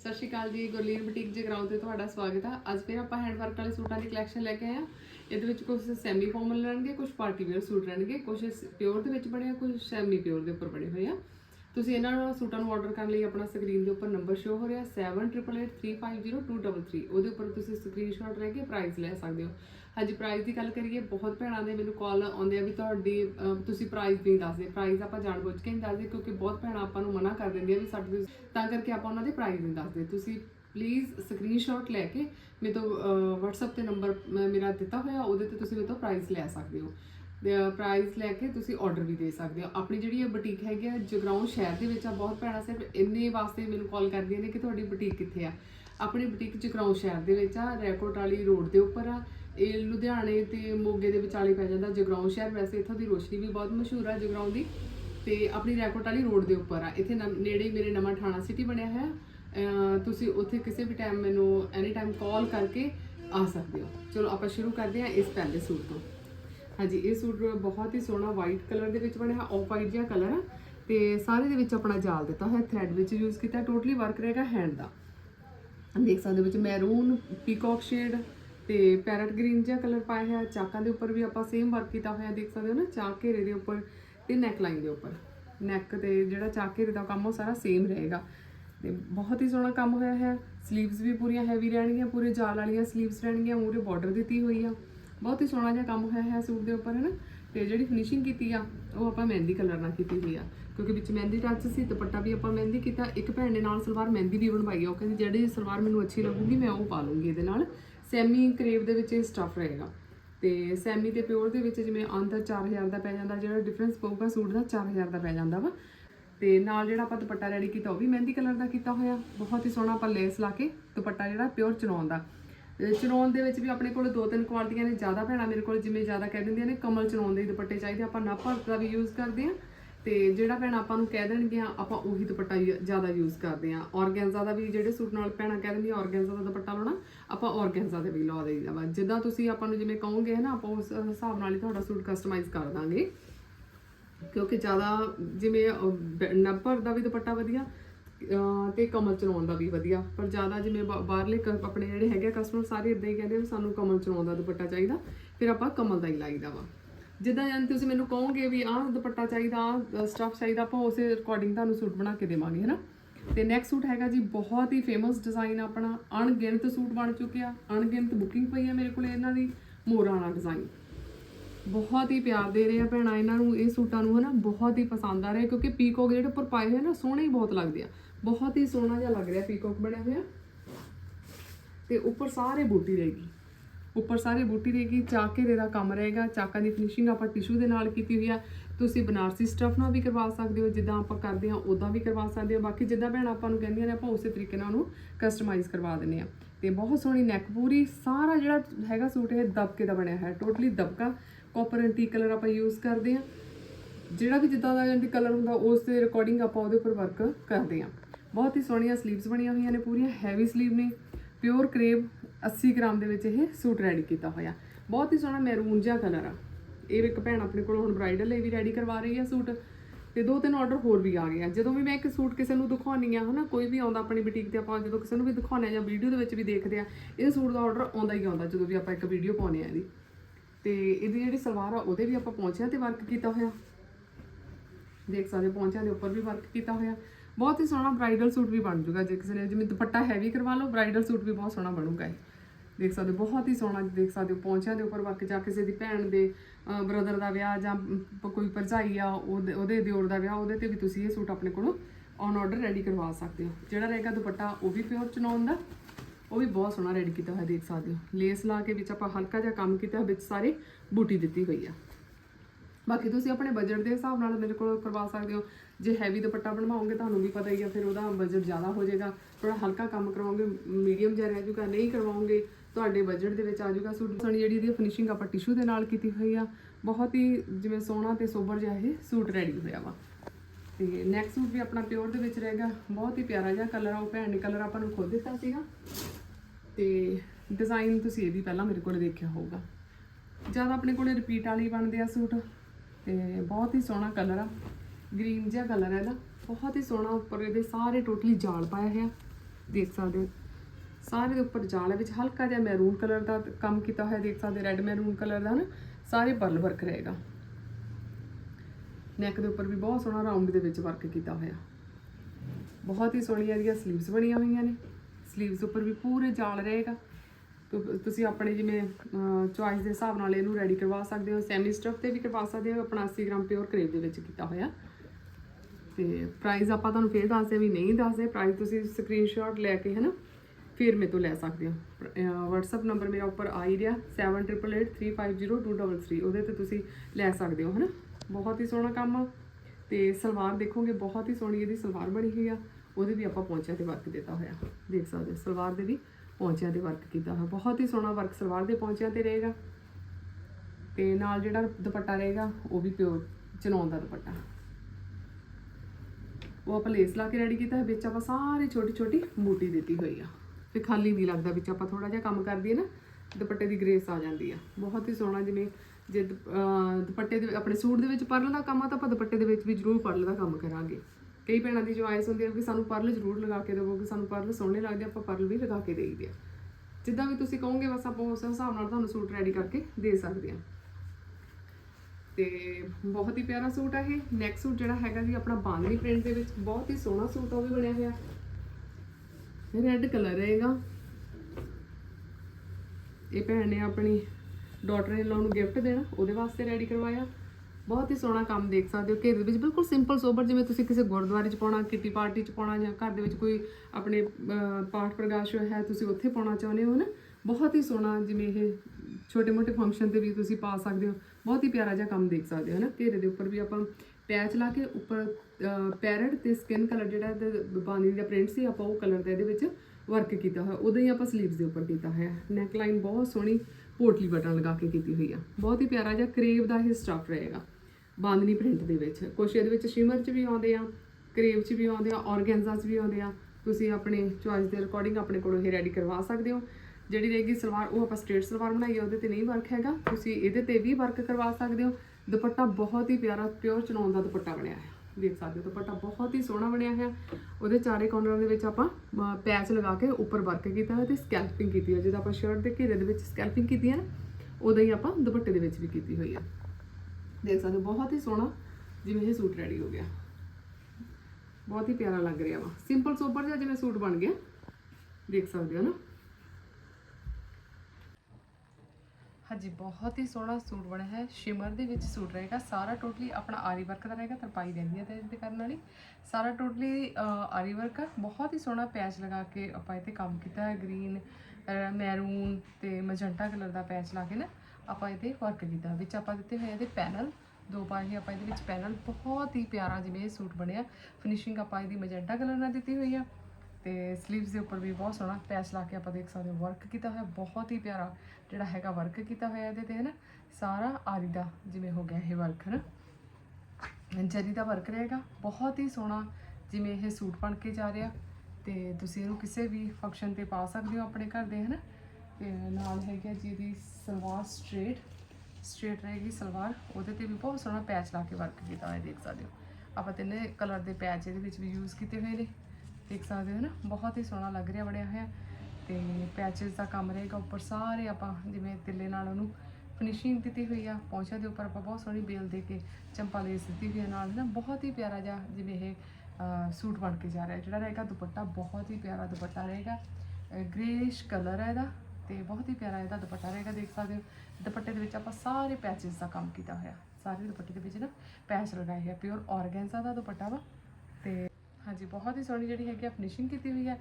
ਸਤਿ ਸ਼੍ਰੀ ਅਕਾਲ ਜੀ, ਗੁਰਲੀਨ ਬੁਟੀਕ ਜਗਰਾਉਂ ਤੇ ਤੁਹਾਡਾ ਸਵਾਗਤ ਆ। ਅੱਜ ਫਿਰ ਆਪਾਂ ਹੈਂਡ ਵਰਕ ਵਾਲੇ ਸੂਟਾਂ ਦੀ ਕਲੈਕਸ਼ਨ ਲੈ ਕੇ ਆਏ ਹਾਂ ਇਹਦੇ ਵਿੱਚ ਕੁਝ ਸੈਮੀ ਫਾਰਮਲ ਰਹਿਣਗੇ ਕੁਝ ਪਾਰਟੀ ਵੇਅਰ ਸੂਟ ਰਹਿਣਗੇ ਕੁਝ ਪਿਓਰ ਦੇ ਵਿੱਚ ਬਣੇ ਆ ਕੁਝ ਸੈਮੀ ਪਿਓਰ ਦੇ ਉੱਪਰ ਬਣੇ ਹੋਏ ਆ। ਤੁਸੀਂ ਇਹਨਾਂ ਨੂੰ ਸੂਟਾਂ ਨੂੰ ਆਰਡਰ ਕਰਨ ਲਈ ਆਪਣਾ ਸਕਰੀਨ ਦੇ ਉੱਪਰ ਨੰਬਰ ਸ਼ੋ ਹੋ ਰਿਹਾ 7883502233 ਉਹਦੇ ਉੱਪਰ ਤੁਸੀਂ ਸਕਰੀਨਸ਼ਾਟ ਰਹਿ ਕੇ ਪ੍ਰਾਈਸ ਲੈ ਸਕਦੇ ਹੋ। ਹਾਂਜੀ ਪ੍ਰਾਈਸ ਦੀ ਗੱਲ ਕਰੀਏ ਬਹੁਤ ਭੈਣਾਂ ਦੇ ਮੈਨੂੰ ਕਾਲ ਆਉਂਦੇ ਆ ਵੀ ਤੁਹਾਡੀ ਅਹ, ਤੁਸੀਂ ਪ੍ਰਾਈਸ ਨਹੀਂ ਦੱਸਦੇ। ਪ੍ਰਾਈਸ ਆਪਾਂ ਜਾਣ ਬੁੱਝ ਕੇ ਨਹੀਂ ਦੱਸਦੇ ਕਿਉਂਕਿ ਬਹੁਤ ਭੈਣਾਂ ਆਪਾਂ ਨੂੰ ਮਨਾ ਕਰ ਦਿੰਦੀਆਂ ਵੀ ਸਾਡੇ ਤਾਂ ਕਰਕੇ ਆਪਾਂ ਉਹਨਾਂ ਦੇ ਪ੍ਰਾਈਸ ਨਹੀਂ ਦੱਸਦੇ। ਤੁਸੀਂ ਪਲੀਜ਼ ਸਕਰੀਨਸ਼ਾਟ ਲੈ ਕੇ ਮੇਰੇ ਤੋਂ WhatsApp ਤੇ ਨੰਬਰ ਮੇਰਾ ਦਿੱਤਾ ਹੋਇਆ ਉਹਦੇ ਤੇ ਤੁਸੀਂ ਮੇਰੇ ਤੋਂ ਪ੍ਰਾਈਸ ਲੈ ਸਕਦੇ ਹੋ। ਪ੍ਰਾਈਸ ਲੈ ਕੇ ਤੁਸੀਂ ਆਰਡਰ ਵੀ ਦੇ ਸਕਦੇ ਹੋ। ਆਪਣੀ ਜਿਹੜੀ ਇਹ ਬੁਟੀਕ ਹੈਗੀ ਆ ਜਗਰਾਉਂ ਸ਼ਹਿਰ ਦੇ ਵਿੱਚ ਆ ਬਹੁਤ ਭੈਣਾਂ ਸਿਰਫ ਇੰਨੇ ਵਾਸਤੇ ਮੈਨੂੰ ਕਾਲ ਕਰਦੀਆਂ ਨੇ ਕਿ ਤੁਹਾਡੀ ਬੁਟੀਕ ਕਿੱਥੇ ਆ। ਆਪਣੀ ਬੁਟੀਕ ਜਗਰਾਉਂ ਸ਼ਹਿਰ ਦੇ ਵਿੱਚ ਆ ਰੈਕੋਟ ਵਾਲੀ ਰੋਡ ਦੇ ਉੱਪਰ ਆ ਇਹ ਲੁਧਿਆਣੇ ਤੇ ਮੋਗੇ ਦੇ ਵਿਚਾਲੇ ਪੈ ਜਾਂਦਾ ਜਗਰਾਉਂ ਸ਼ਹਿਰ। ਵੈਸੇ ਇੱਥੋਂ ਦੀ ਰੋਸ਼ਨੀ ਵੀ ਬਹੁਤ ਮਸ਼ਹੂਰ ਆ ਜਗਰਾਉਂ ਦੀ। ਤੇ ਆਪਣੀ ਰੈਕੋਟ ਵਾਲੀ ਰੋਡ ਦੇ ਉੱਪਰ ਆ। ਇੱਥੇ ਨਮ- ਨੇੜੇ ਹੀ ਮੇਰੇ ਨਵਾਂ ਥਾਣਾ ਸਿਟੀ ਬਣਿਆ ਹੋਇਆ। ਤੁਸੀਂ ਉੱਥੇ ਕਿਸੇ ਵੀ ਟਾਈਮ ਮੈਨੂੰ ਐਨੀ ਟਾਈਮ ਕਾਲ ਕਰਕੇ ਆ ਸਕਦੇ ਹੋ। ਚਲੋ ਆਪਾਂ ਸ਼ੁਰੂ ਕਰਦੇ ਹਾਂ ਇਸ ਪਹਿਲੇ ਸੂਟ ਤੋਂ। ਹਾਂਜੀ, ਇਹ ਸੂਟ ਬਹੁਤ ਹੀ ਸੋਹਣਾ ਵਾਈਟ ਕਲਰ ਦੇ ਵਿੱਚ ਬਣਿਆ ਆਫ ਵਾਈਟ ਜਿਹਾ ਕਲਰ ਆ। ਤੇ ਸਾਰੇ ਦੇ ਵਿੱਚ ਆਪਣਾ ਜਾਲ ਦਿੱਤਾ ਹੋਇਆ ਥ੍ਰੈਡ ਵਿੱਚ ਯੂਜ਼ ਕੀਤਾ ਟੋਟਲੀ ਵਰਕ ਰਹੇਗਾ ਹੈਂਡ ਦਾ। ਦੇਖ ਸਕਦੇ ਹੋ ਵਿੱਚ ਮੈਰੂਨ ਪੀਕੌਕ ਸ਼ੇਡ ਤੇ ਪੈਰਟ ਗ੍ਰੀਨ ਜਿਹਾ ਕਲਰ ਪਾਇਆ ਹੋਇਆ, ਚਾਕਾਂ ਦੇ ਉੱਪਰ ਵੀ ਆਪਾਂ ਸੇਮ ਵਰਕ ਕੀਤਾ ਹੋਇਆ, ਦੇਖ ਸਕਦੇ ਹੋ ਨਾ, ਚਾਕ ਘੇਰੇ ਦੇ ਉੱਪਰ ਤੇ ਨੈਕ ਲਾਈਨ ਦੇ ਉੱਪਰ। ਨੈਕ ਤੇ ਜਿਹੜਾ ਚਾਕ ਘੇਰੇ ਦਾ ਕੰਮ ਉਹ ਸਾਰਾ ਸੇਮ ਰਹੇਗਾ। ਤੇ ਬਹੁਤ ਹੀ ਸੋਹਣਾ ਕੰਮ ਹੋਇਆ ਹੈ। ਸਲੀਵਸ ਵੀ ਪੂਰੀਆਂ ਹੈਵੀ ਰਹਿਣਗੀਆਂ, ਪੂਰੇ ਜਾਲ ਵਾਲੀਆਂ ਸਲੀਵਸ ਰਹਿਣਗੀਆਂ, ਮੂਰੇ ਬਾਰਡਰ ਦਿੱਤੀ ਹੋਈ ਆ। ਬਹੁਤ ਹੀ ਸੋਹਣਾ ਜਿਹਾ ਕੰਮ ਹੋਇਆ ਹੈ ਸੂਟ ਦੇ ਉੱਪਰ, ਹੈ ਨਾ? ਤੇ ਜਿਹੜੀ ਫਿਨਿਸ਼ਿੰਗ ਕੀਤੀ ਆ, ਉਹ ਆਪਾਂ ਮਹਿੰਦੀ ਕਲਰ ਨਾਲ ਕੀਤੀ ਹੋਈ ਆ। ਕਿਉਂਕਿ ਵਿੱਚ ਮਹਿੰਦੀ ਟੱਚ ਸੀ, ਦੁਪੱਟਾ ਵੀ ਆਪਾਂ ਮਹਿੰਦੀ ਕੀਤਾ, ਇੱਕ ਭੈਣ ਦੇ ਨਾਲ ਸਲਵਾਰ ਮਹਿੰਦੀ ਵੀ ਬਣਵਾਈ ਆ। ਉਹ ਕਹਿੰਦੀ, ਜਿਹੜੀ ਸਲਵਾਰ ਮੈਨੂੰ ਅੱਛੀ ਲੱਗੂਗੀ, ਮੈਂ ਉਹ ਪਾ ਲੂੰਗੀ ਇਹਦੇ ਨਾਲ। ਸੈਮੀ ਕਰੇਵ ਦੇ ਵਿੱਚ ਇਹ ਸਟਫ ਰਹੇਗਾ। ਤੇ ਸੈਮੀ ਤੇ ਪਿਓਰ ਦੇ ਵਿੱਚ ਜਿਵੇਂ ਅੰਦਰ 4000 ਦਾ ਪੈ ਜਾਂਦਾ, ਜਿਹੜਾ ਡਿਫਰੈਂਸ ਪਊਗਾ ਸੂਟ ਦਾ 4000 ਦਾ ਪੈ ਜਾਂਦਾ ਵਾ। ਤੇ ਨਾਲ ਜਿਹੜਾ ਆਪਾਂ ਦੁਪੱਟਾ ਰੈਡੀ ਕੀਤਾ ਉਹ ਵੀ ਮਹਿੰਦੀ ਕਲਰ ਦਾ ਕੀਤਾ ਹੋਇਆ। ਬਹੁਤ ਹੀ ਸੋਹਣਾ ਆਪਾਂ ਲੇਸ ਲਾ ਕੇ ਦੁਪੱਟਾ ਜਿਹੜਾ ਪਿਓਰ ਚਨੌਨ ਦਾ। ਤੇ ਚਨੌਨ ਦੇ ਵਿੱਚ ਵੀ ਆਪਣੇ ਕੋਲ ਦੋ ਤਿੰਨ ਕੁਆਲਿਟੀਆਂ ਨੇ ਜ਼ਿਆਦਾ ਭੈਣਾਂ ਮੇਰੇ ਕੋਲ, ਜਿਵੇਂ ਜ਼ਿਆਦਾ ਕਹਿ ਦਿੰਦੀਆਂ ਨੇ ਕਮਲ ਚਨੌਨ ਦੇ ਹੀ ਦੁਪੱਟੇ ਚਾਹੀਦੇ। ਆਪਾਂ ਨਾਪਾ ਦਾ ਵੀ ਯੂਜ਼ ਕਰਦੇ ਆ ਤੇ ਜਿਹੜਾ ਭੈਣਾਂ ਆਪਾਂ ਨੂੰ ਕਹਿ ਦੇਣਗੀਆਂ ਆਪਾਂ ਉਹੀ ਦੁਪੱਟਾ ਯੂ- ਜ਼ਿਆਦਾ ਯੂਜ਼ ਕਰਦੇ ਆ ਔਰਗੈਂਜ਼ਾ ਦਾ ਵੀ ਜਿਹੜੇ ਸੂਟ ਨਾਲ ਭੈਣਾਂ ਕਹਿ ਦਿੰਦੀਆਂ ਔਰਗੈਂਜ਼ਾ ਦਾ ਦੁਪੱਟਾ ਲਾਉਣਾ, ਆਪਾਂ ਔਰਗੈਂਜ਼ਾ ਦੇ ਵੀ ਲਾ ਦੇਈਦਾ ਵਾ। ਜਿੱਦਾਂ ਤੁਸੀਂ ਆਪਾਂ ਨੂੰ ਜਿਵੇਂ ਕਹੋਗੇ, ਹੈ ਨਾ, ਆਪਾਂ ਉਸ ਹਿਸਾਬ ਨਾਲ ਹੀ ਤੁਹਾਡਾ ਸੂਟ ਕਸਟਮਾਈਜ਼ ਕਰ ਦਾਂਗੇ। ਕਿਉਂਕਿ ਜ਼ਿਆਦਾ ਜਿਵੇਂ ਨੱਬਰ ਦਾ ਵੀ ਦੁਪੱਟਾ ਵਧੀਆ, ਅਹ, ਤੇ ਕਮਲ ਚਲਾਉਣ ਦਾ ਵੀ ਵਧੀਆ। ਪਰ ਜ਼ਿਆਦਾ ਜਿਵੇਂ ਬਾ- ਬਾਹਰਲੇ ਕ- ਆਪਣੇ ਜਿਹੜੇ ਹੈਗੇ ਕਸਟਮਰ ਸਾਰੇ ਇਦਾਂ ਹੀ ਕਹਿੰਦੇ ਵੀ ਸਾਨੂੰ ਕਮਲ ਚਲਾਉਣ ਦਾ ਦੁਪੱਟਾ ਚਾਹੀਦਾ, ਫਿਰ ਆਪਾਂ ਕਮਲ ਦਾ ਹੀ ਲਾਈਦਾ ਵਾ। ਜਿੱਦਾਂ ਜਾਨ ਤੁਸੀਂ ਮੈਨੂੰ ਕਹੋਗੇ ਵੀ ਆਹ ਦੁਪੱਟਾ ਚਾਹੀਦਾ, ਆਹ ਸਟਫ ਚਾਹੀਦਾ, ਆਪਾਂ ਉਸੇ ਅਕੋਰਡਿੰਗ ਤੁਹਾਨੂੰ ਸੂਟ ਬਣਾ ਕੇ ਦੇਵਾਂਗੇ, ਹੈਨਾ? ਤੇ ਨੈਕਸਟ ਸੂਟ ਹੈਗਾ ਜੀ, ਬਹੁਤ ਹੀ ਫੇਮਸ ਡਿਜ਼ਾਈਨ ਆਪਣਾ। ਅਣਗਿਣਤ ਸੂਟ ਬਣ ਚੁੱਕਿਆ, ਅਣਗਿਣਤ ਬੁਕਿੰਗ ਪਈ ਹੈ ਮੇਰੇ ਕੋਲ ਇਹਨਾਂ ਦੀ, ਮੋਰਾਂ ਵਾਲਾ ਡਿਜ਼ਾਈਨ ਬਹੁਤ ਹੀ ਪਿਆਰ ਦੇ ਰਹੇ ਆ ਭੈਣਾਂ ਇਹਨਾਂ ਨੂੰ, ਇਹ ਸੂਟਾਂ ਨੂੰ, ਹਨਾ? ਬਹੁਤ ਹੀ ਪਸੰਦ ਆ ਰਿਹਾ ਕਿਉਂਕਿ ਪੀਕੋਕ ਜਿਹੜੇ ਉੱਪਰ ਪਾਏ ਹੋਏ ਨਾ, ਸੋਹਣੇ ਹੀ ਬਹੁਤ ਲੱਗਦੇ ਆ। ਬਹੁਤ ਹੀ ਸੋਹਣਾ ਜਿਹਾ ਲੱਗ ਰਿਹਾ ਪੀਕੋਕ ਬਣਿਆ ਹੋਇਆ। ਤੇ ਉੱਪਰ ਸਾਰੇ ਬੂਟੀ ਰਹੇਗੀ। ਉੱਪਰ ਸਾਰੇ ਬੂਟੀ ਰਹੇਗੀ, ਚਾਕੇ ਦਾ ਕੰਮ ਰਹੇਗਾ, ਚਾਕਾਂ ਦੀ ਫਿਨਿਸ਼ਿੰਗ ਆਪਾਂ ਟਿਸ਼ੂ ਦੇ ਨਾਲ ਕੀਤੀ ਹੋਈ ਆ। ਤੁਸੀਂ ਬਨਾਰਸੀ ਸਟਫ ਨਾਲ ਵੀ ਕਰਵਾ ਸਕਦੇ ਹੋ, ਜਿੱਦਾਂ ਆਪਾਂ ਕਰਦੇ ਆ ਉਦਾਂ ਵੀ ਕਰਵਾ ਸਕਦੇ ਹੋ। ਬਾਕੀ ਜਿੱਦਾਂ ਭੈਣਾਂ ਆਪਾਂ ਨੂੰ ਕਹਿੰਦੀਆਂ ਨੇ, ਆਪਾਂ ਉਸੇ ਤਰੀਕੇ ਨਾਲ ਉਹਨੂੰ ਕਸਟਮਾਈਜ਼ ਕਰਵਾ ਦਿੰਦੇ ਆ ਤੇ ਬਹੁਤ ਸੋਹਣੀ ਨੈਕ ਪੂਰੀ, ਸਾਰਾ ਜਿਹੜਾ ਹੈਗਾ ਸੂਟ ਇਹ ਦਬਕੇ ਦਾ ਬਣਿਆ ਹੈ ਟੋਟਲੀ ਦਬਕਾ। ਕਾਪਰ ਐਂਟੀ ਕਲਰ ਆਪਾਂ ਯੂਜ਼ ਕਰਦੇ ਆ ਜਿਹੜਾ ਵੀ ਜਿੱਦਾਂ ਦਾ ਐਂਟੀ ਕਲਰ ਹੁੰਦਾ, ਉਸ ਦੇ ਰਿਕਾਰਡਿੰਗ ਆਪਾਂ ਉਹਦੇ ਉੱਪਰ ਵਰਕ ਕਰਦੇ ਆ ਬਹੁਤ ਹੀ ਸੋਹਣੀਆਂ ਸਲੀਵਸ ਬਣੀਆਂ ਹੋਈਆਂ ਨੇ, ਪੂਰੀਆਂ ਹੈਵੀ ਸਲੀਵ ਨੇ ਪਿਓਰ ਕਰੇਵ 80 ਗ੍ਰਾਮ ਦੇ ਵਿੱਚ ਇਹ ਸੂਟ ਰੈਡੀ ਕੀਤਾ ਹੋਇਆ। ਬਹੁਤ ਹੀ ਸੋਹਣਾ ਮੈਰੂਨ ਜਿਹਾ ਕਲਰ ਆ। ਇਹ ਇੱਕ ਭੈਣ ਆਪਣੇ ਕੋਲ ਹੁਣ ਬ੍ਰਾਈਡਲ ਲਈ ਵੀ ਰੈਡੀ ਕਰਵਾ ਰਹੀ ਆ ਸੂਟ। ਤੇ ਦੋ ਤਿੰਨ ਆਰਡਰ ਹੋਰ ਵੀ ਆ ਗਏ ਆ। ਜਦੋਂ ਵੀ ਮੈਂ ਇੱਕ ਸੂਟ ਕਿਸੇ ਨੂੰ ਦਿਖਾਉਣੀ ਆ, ਹਨਾ, ਕੋਈ ਵੀ ਆਉਂਦਾ ਆਪਣੀ ਬੁਟੀਕ ਤੇ ਆਪਾਂ ਜਦੋਂ ਕਿਸੇ ਨੂੰ ਵੀ ਦਿਖਾਉਂਦੇ ਆ ਜਾਂ ਵੀਡੀਓ ਦੇ ਵਿੱਚ ਵੀ ਦੇਖਦੇ ਆ, ਇਹ ਸੂਟ ਦਾ ਆਰਡਰ ਆਉਂਦਾ ਹੀ ਆਉਂਦਾ ਜਦੋਂ ਵੀ ਆਪਾਂ ਇੱਕ ਵੀਡੀਓ ਪਾਉਂਦੇ ਆ ਇਹਦੀ। ਤੇ ਇਹਦੀ ਜਿਹੜੀ ਸਲਵਾਰ ਆ, ਉਹਦੇ ਵੀ ਆਪਾਂ ਪਹੁੰਚਿਆ ਤੇ ਵਰਕ ਕੀਤਾ ਹੋਇਆ। ਦੇਖ ਸਕਦੇ ਹੋ ਪਹੁੰਚਿਆਂ ਦੇ ਉੱਪਰ ਵੀ ਵਰਕ ਕੀਤਾ ਹੋਇਆ। ਬਹੁਤ ਹੀ ਸੋਹਣਾ ਬ੍ਰਾਈਡਲ ਸੂਟ ਵੀ ਬਣ ਜੂਗਾ। ਜੇ ਕਿਸੇ ਨੇ, ਜਿਵੇਂ ਦੁਪੱਟਾ ਹੈਵੀ ਕਰਵਾ ਲਓ ਬ੍ਰਾਈਡਲ ਸੂਟ ਵੀ ਬਹੁਤ ਸੋਹਣਾ ਬਣੂਗਾ ਇਹ। ਦੇਖ ਸਕਦੇ ਹੋ, ਬਹੁਤ ਹੀ ਸੋਹਣਾ ਦੇਖ ਸਕਦੇ ਹੋ, ਪਹੁੰਚਿਆਂ ਦੇ ਉੱਪਰ ਵਰਕ ਜਾਂ ਕਿਸੇ ਦੀ ਭੈਣ ਦੇ ਬ੍ਰਦਰ ਦਾ ਵਿਆਹ ਜਾਂ ਕੋਈ ਭਰਜਾਈ ਆ, ਉਹਦੇ ਦਿਓਰ ਦਾ ਵਿਆਹ, ਉਹਦੇ ਤੇ ਵੀ ਤੁਸੀਂ ਇਹ ਸੂਟ ਆਪਣੇ ਕੋਲੋਂ ਔਨ ਆਰਡਰ ਰੈਡੀ ਕਰਵਾ ਸਕਦੇ ਹੋ। ਜਿਹੜਾ ਰਹੇਗਾ ਦੁਪੱਟਾ, ਉਹ ਵੀ ਪਿਓਰ ਚਨੌਨ ਦਾ, ਉਹ ਵੀ ਬਹੁਤ ਸੋਹਣਾ ਰੈਡੀ ਕੀਤਾ ਹੋਇਆ ਦੇਖ ਸਕਦੇ ਹੋ। ਲੇਸ ਲਾ ਕੇ ਵਿੱਚ ਆਪਾਂ ਹਲਕਾ ਜਿਹਾ ਕੰਮ ਕੀਤਾ ਵਿੱਚ ਸਾਰੇ ਬੂਟੀ ਦਿੱਤੀ ਹੋਈ ਆ। ਬਾਕੀ ਤੁਸੀਂ ਆਪਣੇ ਬਜਟ ਦੇ ਹਿਸਾਬ ਨਾਲ ਮੇਰੇ ਕੋਲ ਕਰਵਾ ਸਕਦੇ ਹੋ। ਜੇ ਹੈਵੀ ਦੁਪੱਟਾ ਬਣਵਾਓਗੇ, ਤੁਹਾਨੂੰ ਵੀ ਪਤਾ ਹੀ ਆ, ਫਿਰ ਉਹਦਾ ਬਜਟ ਜ਼ਿਆਦਾ ਹੋ ਜਾਏਗਾ। ਥੋੜਾ ਹਲਕਾ ਕੰਮ ਕਰਵਾਓਗੇ ਮੀਡੀਅਮ ਜਿਹਾ ਰਹਿ ਜੂਗਾ ਨਹੀਂ ਕਰਵਾਓਗੇ ਤੁਹਾਡੇ ਬਜਟ ਦੇ ਵਿੱਚ ਆ ਜਾਊਗਾ। ਸੂਟ ਸਣੀ ਜਿਹੜੀ ਇਹਦੀ ਫਿਨਿਸ਼ਿੰਗ ਆਪਾਂ ਟਿਸ਼ੂ ਦੇ ਨਾਲ ਕੀਤੀ ਹੋਈ ਆ। ਬਹੁਤ ਹੀ ਜਿਵੇਂ ਸੋਹਣਾ ਤੇ ਸੋਬਰ ਜਿਹਾ ਇਹ ਸੂਟ ਰੈਡੀ ਹੋਇਆ ਵਾ। ਤੇ ਨੈਕਸਟ ਸੂਟ ਵੀ ਆਪਣਾ ਪਿਓਰ ਦੇ ਵਿੱਚ ਰਹੇਗਾ ਬਹੁਤ ਹੀ ਪਿਆਰਾ ਜਿਹਾ ਕਲਰ ਆ। ਉਹ ਭੈਣ ਨੇ ਕਲਰ ਆਪਾਂ ਨੂੰ ਖੁਦ ਦਿੱਤਾ ਸੀਗਾ। ਤੇ ਡਿਜ਼ਾਈਨ ਤੁਸੀਂ ਇਹ ਵੀ ਪਹਿਲਾਂ ਮੇਰੇ ਕੋਲ ਦੇਖਿਆ ਹੋਊਗਾ। ਜ਼ਿਆਦਾ ਆਪਣੇ ਕੋਲੇ ਰਿਪੀਟ ਵਾਲੀ ਬਣਦੇ ਆ ਸੂਟ। ਤੇ ਬਹੁਤ ਹੀ ਸੋਹਣਾ ਕਲਰ ਆ। ਗ੍ਰੀਨ ਜਿਹਾ ਕਲਰ ਹੈ ਨਾ ਬਹੁਤ ਹੀ ਸੋਹਣਾ ਉੱਪਰ ਇਹਦੇ ਸਾਰੇ ਟੋਟਲੀ ਜਾਲ ਪਾਇਆ ਹੋਇਆ। ਦੇਖ ਸਕਦੇ ਹੋ। ਸਾਰੇ ਦੇ ਉੱਪਰ ਜਾਲ ਵਿੱਚ ਹਲਕਾ ਜਿਹਾ ਮੈਰੂਨ ਕਲਰ ਦਾ ਕੰਮ ਕੀਤਾ ਹੋਇਆ, ਦੇਖ ਸਕਦੇ ਰੈੱਡ ਮੈਰੂਨ ਕਲਰ ਦਾ ਨਾ ਸਾਰੇ ਪਰਲ ਵਰਕ ਰਹੇਗਾ। ਨੈਕ ਦੇ ਉੱਪਰ ਵੀ ਬਹੁਤ ਸੋਹਣਾ ਰਾਉਂਡ ਦੇ ਵਿੱਚ ਵਰਕ ਕੀਤਾ ਹੋਇਆ। ਬਹੁਤ ਹੀ ਸੋਹਣੀਆਂ ਇਹਦੀਆਂ ਸਲੀਵਸ ਬਣੀਆਂ ਹੋਈਆਂ ਨੇ। ਸਲੀਵਸ ਉੱਪਰ ਵੀ ਪੂਰੇ ਜਾਲ ਰਹੇਗਾ। ਤੁਸੀਂ ਆਪਣੇ ਜਿਵੇਂ ਚੁਆਇਸ ਦੇ ਹਿਸਾਬ ਨਾਲ ਇਹਨੂੰ ਰੈਡੀ ਕਰਵਾ ਸਕਦੇ ਹੋ ਸੈਮੀ ਸਟਫ ਤੇ ਵੀ ਕਰਵਾ ਸਕਦੇ ਹੋ, ਆਪਣਾ 80 ਗ੍ਰਾਮ ਪਿਓਰ ਕਰੇਪ ਦੇ ਵਿੱਚ ਕੀਤਾ ਹੋਇਆ। ਤੇ ਪ੍ਰਾਈਸ ਆਪਾਂ ਤੁਹਾਨੂੰ ਫੇਰ ਦੱਸਦੇ ਵੀ ਨਹੀਂ ਦੱਸਦੇ ਪ੍ਰਾਈਸ ਤੁਸੀਂ ਸਕਰੀਨਸ਼ਾਟ ਲੈ ਕੇ ਹਨਾ ਫਿਰ ਮੇਰੇ ਤੋਂ ਲੈ ਸਕਦੇ ਹੋ WhatsApp ਨੰਬਰ ਮੇਰਾ ਉੱਪਰ ਆ ਹੀ ਰਿਹਾ 7883502233 ਉਹਦੇ ਤੇ ਤੁਸੀਂ ਲੈ ਸਕਦੇ ਹੋ ਹਨਾ ਬਹੁਤ ਹੀ ਸੋਹਣਾ ਕੰਮ ਆ ਤੇ ਸਲਵਾਰ ਦੇਖੋਗੇ ਬਹੁਤ ਹੀ ਸੋਹਣੀ ਇਹਦੀ ਸਲਵਾਰ ਬਣੀ ਹੋਈ ਆ ਉਹਦੇ ਵੀ ਆਪਾਂ ਪਹੁੰਚਿਆ ਤੇ ਵਰਕ ਦਿੱਤਾ ਹੋਇਆ ਦੇਖ ਸਕਦੇ ਹੋ ਸਲਵਾਰ ਦੇ ਵੀ ਪਹੁੰਚਿਆ ਤੇ ਵਰਕ ਕੀਤਾ ਹੋਇਆ ਬਹੁਤ ਹੀ ਸੋਹਣਾ ਵਰਕ ਸਲਵਾਰ ਦੇ ਪੌਂਚਿਆਂ ਤੇ ਰਹੇਗਾ ਤੇ ਨਾਲ ਜਿਹੜਾ ਦੁਪੱਟਾ ਰਹੇਗਾ ਉਹ ਵੀ ਪਿਓਰ ਚਨੌਨ ਦਾ ਦੁਪੱਟਾ ਉਹ ਆਪਾਂ ਲੇਸ ਲਾ ਕੇ ਰੈਡੀ ਕੀਤਾ ਹੈ ਵਿੱਚ ਆਪਾਂ ਸਾਰੇ ਛੋਟੀ ਛੋਟੀ ਬੂਟੀ ਦਿੱਤੀ ਹੋਈ ਆ ਤੇ ਖਾਲੀ ਨਹੀਂ ਲੱਗਦਾ ਵਿੱਚ ਆਪਾਂ ਥੋੜਾ ਜਿਹਾ ਕੰਮ ਕਰਦੀ ਹੈ ਨਾ ਦੁਪੱਟੇ ਦੀ ਗ੍ਰੇਸ ਆ ਜਾਂਦੀ ਆ। ਬਹੁਤ ਹੀ ਸੋਹਣਾ ਜਿਵੇਂ ਜੇ ਦੁਪ- ਦੁਪੱਟੇ ਦੇ ਆਪਣੇ ਸੂਟ ਦੇ ਵਿੱਚ ਪਰਲ ਦਾ ਕੰਮ ਆ ਤਾਂ ਆਪਾਂ ਦੁਪੱਟੇ ਦੇ ਵਿੱਚ ਵੀ ਜ਼ਰੂਰ ਪਰਲ ਦਾ ਕੰਮ ਕਰਾਂਗੇ। ਕਈ ਭੈਣਾਂ ਦੀ ਚੁਆਇਸ ਹੁੰਦੀ ਹੈ ਕਿ ਸਾਨੂੰ ਪਰਲ ਜ਼ਰੂਰ ਲਗਾ ਕੇ ਦਿਵੋ ਕਿ ਸਾਨੂੰ ਪਰਲ ਸੋਹਣੇ ਲੱਗਦੇ ਆ, ਆਪਾਂ ਪਰਲ ਵੀ ਲਗਾ ਕੇ ਦੇਈਦੇ ਆ। ਜਿੱਦਾਂ ਵੀ ਤੁਸੀਂ ਕਹੋਗੇ ਬਸ ਆਪਾਂ ਉਸ ਹਿਸਾਬ ਨਾਲ ਤੁਹਾਨੂੰ ਸੂਟ ਰੈਡੀ ਕਰਕੇ ਦੇ ਸਕਦੇ ਆ। ਤੇ ਬਹੁਤ ਹੀ ਪਿਆਰਾ ਸੂਟ ਆ ਇਹ। ਨੈਕ ਸੂਟ ਜਿਹੜਾ ਹੈਗਾ ਜੀ ਆਪਣਾ ਬਾਂਦਨੀ ਪ੍ਰਿੰਟ ਦੇ ਵਿੱਚ ਬਹੁਤ ਹੀ ਸੋਹਣਾ ਸੂਟ ਉਹ ਵੀ ਬਣਿਆ ਹੋਇਆ। ਰੈੱਡ ਕਲਰ ਰਹੇਗਾ। ਇਹ ਭੈਣ ਨੇ ਆਪਣੀ ਡਾਟਰ ਇਨ ਨੂੰ ਗਿਫਟ ਦੇਣਾ, ਉਹਦੇ ਵਾਸਤੇ ਰੈਡੀ ਕਰਵਾਇਆ। ਬਹੁਤ ਹੀ ਸੋਹਣਾ ਕੰਮ ਦੇਖ ਸਕਦੇ ਹੋ ਘੇਰੇ ਦੇ ਵਿੱਚ ਬਿਲਕੁਲ ਸਿੰਪਲ ਸੋਬਰ ਜਿਵੇਂ ਤੁਸੀਂ ਕਿਸੇ ਗੁਰਦੁਆਰੇ 'ਚ ਪਾਉਣਾ ਕਿੱਟੀ ਪਾਰਟੀ 'ਚ ਪਾਉਣਾ ਜਾਂ ਘਰ ਦੇ ਵਿੱਚ ਕੋਈ ਆਪਣੇ ਪਾਠ ਪ੍ਰਕਾਸ਼ ਹੈ, ਤੁਸੀਂ ਉੱਥੇ ਪਾਉਣਾ ਚਾਹੁੰਦੇ ਹੋ ਨਾ। ਬਹੁਤ ਹੀ ਸੋਹਣਾ ਜਿਵੇਂ ਇਹ ਛੋਟੇ ਮੋਟੇ ਫੰਕਸ਼ਨ ਤੇ ਵੀ ਤੁਸੀਂ ਪਾ ਸਕਦੇ ਹੋ। ਬਹੁਤ ਹੀ ਪਿਆਰਾ ਜਿਹਾ ਕੰਮ ਦੇਖ ਸਕਦੇ ਹੋ ਨਾ ਘੇਰੇ ਦੇ ਉੱਪਰ ਵੀ ਆਪਾਂ ਪੈਚ ਲਾ ਕੇ ਉੱਪਰ ਪੈਰਟ ਤੇ ਸਕਿਨ ਕਲਰ ਜਿਹੜਾ ਇਹਦੇ ਬਾਂਦੀ ਦਾ ਪ੍ਰਿੰਟ ਸੀ, ਆਪਾਂ ਉਹ ਕਲਰ ਦਾ ਇਹਦੇ ਵਿੱਚ ਵਰਕ ਕੀਤਾ ਹੋਇਆ। ਉਦੋਂ ਹੀ ਆਪਾਂ ਸਲੀਵਸ ਦੇ ਉੱਪਰ ਕੀਤਾ ਹੋਇਆ। ਨੈਕ ਲਾਈਨ ਬਹੁਤ ਸੋਹਣੀ ਪੋਟਲੀ ਬਟਨ ਲਗਾ ਕੇ ਕੀਤੀ ਹੋਈ ਆ। ਬਹੁਤ ਹੀ ਪਿਆਰਾ ਜਿਹਾ ਕਰੇਵ ਦਾ ਇਹ ਸਟਫ ਰਹੇਗਾ ਬਾਂਦਨੀ ਪ੍ਰਿੰਟ ਦੇ ਵਿੱਚ। ਕੁਛ ਇਹਦੇ ਵਿੱਚ ਸ਼ਿਮਰ 'ਚ ਵੀ ਆਉਂਦੇ ਆ ਕਰੇਵ 'ਚ ਵੀ ਆਉਂਦੇ ਆ ਔਰਗੈਂਜ਼ਾ 'ਚ ਵੀ ਆਉਂਦੇ ਆ। ਤੁਸੀਂ ਆਪਣੇ ਚੁਆਇਸ ਦੇ ਅਕੋਰਡਿੰਗ ਆਪਣੇ ਕੋਲੋਂ ਇਹ ਰੈਡੀ ਕਰਵਾ ਸਕਦੇ ਹੋ। ਜਿਹੜੀ ਰਹੇਗੀ ਸਲਵਾਰ, ਉਹ ਆਪਾਂ ਸਟ੍ਰੇਟ ਸਲਵਾਰ ਬਣਾਈ ਆ, ਉਹਦੇ ਤੇ ਨਹੀਂ ਵਰਕ ਹੈਗਾ। ਤੁਸੀਂ ਇਹਦੇ ਤੇ ਵੀ ਵਰਕ ਕਰਵਾ ਸਕਦੇ ਹੋ। ਦੁਪੱਟਾ ਬਹੁਤ ਹੀ ਪਿਆਰਾ ਪਿਓਰ ਚਨੌਨ ਦਾ ਦੁਪੱਟਾ ਬਣਿਆ ਹੈ ਦੇਖ ਸਕਦੇ ਹੋ, ਦੁਪੱਟਾ ਬਹੁਤ ਹੀ ਸੋਹਣਾ ਬਣਿਆ ਹੋਇਆ। ਉਹਦੇ ਚਾਰੇ ਕਾਰਨਰਾਂ ਦੇ ਵਿੱਚ ਆਪਾਂ ਪੈਚ ਲਗਾ ਕੇ ਉੱਪਰ ਵਰਕ ਕੀਤਾ ਹੈ ਤੇ ਸਕੈਲਪਿੰਗ ਕੀਤੀ ਹੈ ਜਿਹਦਾ ਆਪਾਂ ਸ਼ਰਟ ਦੇ ਘੇਰੇ ਦੇ ਵਿੱਚ ਸਕੈਲਪਿੰਗ ਕੀਤੀ ਹੈ ਨਾ ਉਦੋਂ ਹੀ ਆਪਾਂ ਦੁਪੱਟੇ ਦੇ ਵਿੱਚ ਵੀ ਕੀਤੀ ਹੋਈ ਹੈ ਦੇਖ ਸਕਦੇ ਹੋ, ਬਹੁਤ ਹੀ ਸੋਹਣਾ, ਜਿਵੇਂ ਇਹ ਸੂਟ ਰੈਡੀ ਹੋ ਗਿਆ। ਬਹੁਤ ਹੀ ਪਿਆਰਾ ਲੱਗ ਰਿਹਾ ਵਾ। ਸਿੰਪਲ ਸੋਬਰ ਜਿਹਾ ਜਿਵੇਂ ਸੂਟ ਬਣ ਗਿਆ। ਦੇਖ ਸਕਦੇ ਹੋ ਨਾ। ਹਾਂਜੀ, ਬਹੁਤ ਹੀ ਸੋਹਣਾ ਸੂਟ ਬਣਿਆ ਹੈ। ਸ਼ਿਮਰ ਦੇ ਵਿੱਚ ਸੂਟ ਰਹੇਗਾ। ਸਾਰਾ ਟੋਟਲੀ ਆਪਣਾ ਆਰੀ ਵਰਕ ਦਾ ਰਹੇਗਾ, ਤਰਪਾਈ ਦੇਣੀ ਹੈ ਤੇ ਇਹਦੇ ਕਰਨ ਵਾਲੀ। ਸਾਰਾ ਟੋਟਲੀ ਆਰੀ ਵਰਕ ਬਹੁਤ ਹੀ ਸੋਹਣਾ ਪੈਚ ਲਗਾ ਕੇ ਆਪਾਂ ਇਹ ਤੇ ਕੰਮ ਕੀਤਾ ਹੈ। ਗ੍ਰੀਨ ਮੈਰੂਨ ਤੇ ਮਜੰਟਾ ਕਲਰ ਦਾ ਪੈਚ ਲਾ ਕੇ ਨਾ ਆਪਾਂ ਇਹਦੇ ਵਰਕ ਕੀਤਾ ਵਿੱਚ ਆਪਾਂ ਦਿੱਤੇ ਹੋਏ ਇਹਦੇ ਪੈਨਲ ਦੋ ਪਾਸੇ ਆਪਾਂ ਇਹਦੇ ਵਿੱਚ ਪੈਨਲ ਬਹੁਤ ਹੀ ਪਿਆਰਾ ਜਿਵੇਂ ਇਹ ਸੂਟ ਬਣਿਆ। ਫਿਨਿਸ਼ਿੰਗ ਆਪਾਂ ਇਹਦੀ ਮਜੰਟਾ ਕਲਰ ਨਾਲ ਦਿੱਤੀ ਹੋਈ ਆ। ਤੇ ਸਲੀਵਸ ਦੇ ਉੱਪਰ ਵੀ ਬਹੁਤ ਸੋਹਣਾ ਪੈਚ ਲਾ ਕੇ ਆਪਾਂ ਦੇਖ ਸਕਦੇ ਹਾਂ ਵਰਕ ਕੀਤਾ ਹੋਇਆ, ਬਹੁਤ ਹੀ ਪਿਆਰਾ ਜਿਹੜਾ ਹੈਗਾ ਵਰਕ ਕੀਤਾ ਹੋਇਆ ਇਹਦੇ ਤੇ ਹੈ ਨਾ ਸਾਰਾ ਆਰੀ ਦਾ ਜਿਵੇਂ ਹੋ ਗਿਆ ਇਹ ਵਰਕ ਹੈ ਨਾ ਜਰੀ ਦਾ ਵਰਕ ਰਹੇਗਾ, ਬਹੁਤ ਹੀ ਸੋਹਣਾ ਜਿਵੇਂ ਇਹ ਸੂਟ ਬਣ ਕੇ ਜਾ ਰਿਹਾ ਤੇ ਤੁਸੀਂ ਇਹਨੂੰ ਕਿਸੇ ਵੀ ਫੰਕਸ਼ਨ ਤੇ ਪਾ ਸਕਦੇ ਹੋ ਆਪਣੇ ਘਰ ਦੇ ਹੈ ਨਾ ਤੇ ਨਾਲ ਹੈਗਾ ਜੀ ਇਹਦੀ ਸਲਵਾਰ ਸਟ੍ਰੇਟ ਸਟ੍ਰੇਟ ਰਹੇਗੀ ਸਲਵਾਰ, ਉਹਦੇ ਤੇ ਵੀ ਬਹੁਤ ਸੋਹਣਾ ਪੈਚ ਲਾ ਕੇ ਵਰਕ ਕੀਤਾ ਹੋਇਆ ਦੇਖ ਸਕਦੇ ਹੋ। ਆਪਾਂ ਤਿੰਨੇ ਕਲਰ ਦੇ ਪੈਚ ਇਹਦੇ ਵਿੱਚ ਵੀ ਯੂਜ਼ ਕੀਤੇ ਹੋਏ ਨੇ। ਦੇਖ ਸਕਦੇ ਹੋ ਨਾ, ਬਹੁਤ ਹੀ ਸੋਹਣਾ ਲੱਗ ਰਿਹਾ ਬਣਿਆ ਹੋਇਆ। ਤੇ ਪੈਚਸ ਦਾ ਕੰਮ ਰਹੇਗਾ ਉੱਪਰ, ਸਾਰੇ ਆਪਾਂ ਜਿਵੇਂ ਤਿੱਲੇ ਨਾਲ ਉਹਨੂੰ ਫਿਨਿਸ਼ਿੰਗ ਦਿੱਤੀ ਹੋਈ ਆ ਪੌਂਚਾ ਦੇ ਉੱਪਰ ਆਪਾਂ ਬਹੁਤ ਸੋਹਣੀ ਬੇਲ ਦੇ ਕੇ ਚੰਪਾ ਲੇਸ ਦਿੱਤੀ ਹੋਈ ਆ ਨਾਲ, ਨਾ ਬਹੁਤ ਹੀ ਪਿਆਰਾ ਜਿਹਾ ਜਿਵੇਂ ਇਹ ਸੂਟ ਬਣ ਕੇ ਜਾ ਰਿਹਾ। ਜਿਹੜਾ ਰਹੇਗਾ ਦੁਪੱਟਾ, ਬਹੁਤ ਹੀ ਪਿਆਰਾ ਦੁਪੱਟਾ ਰਹੇਗਾ। ਗ੍ਰੇਸ਼ ਕਲਰ ਹੈ ਇਹਦਾ ਤੇ ਬਹੁਤ ਹੀ ਪਿਆਰਾ ਇਹਦਾ ਦੁਪੱਟਾ ਰਹੇਗਾ, ਦੇਖ ਸਕਦੇ ਹੋ। ਦੁਪੱਟੇ ਦੇ ਵਿੱਚ ਆਪਾਂ ਸਾਰੇ ਪੈਚਸ ਦਾ ਕੰਮ ਕੀਤਾ ਹੋਇਆ। ਸਾਰੇ ਦੁਪੱਟੇ ਦੇ ਵਿੱਚ ਨਾ ਪੈਚ ਲਗਾਏ ਹੋਏ ਪਿਓਰ ਔਰਗੈਂਜ਼ਾ ਦਾ ਦੁਪੱਟਾ ਵਾ ਤੇ ਹਾਂਜੀ, ਬਹੁਤ ਹੀ ਸੋਹਣੀ ਜਿਹੜੀ ਹੈਗੀ ਆ ਫਿਨਿਸ਼ਿੰਗ ਕੀਤੀ ਹੋਈ ਹੈ।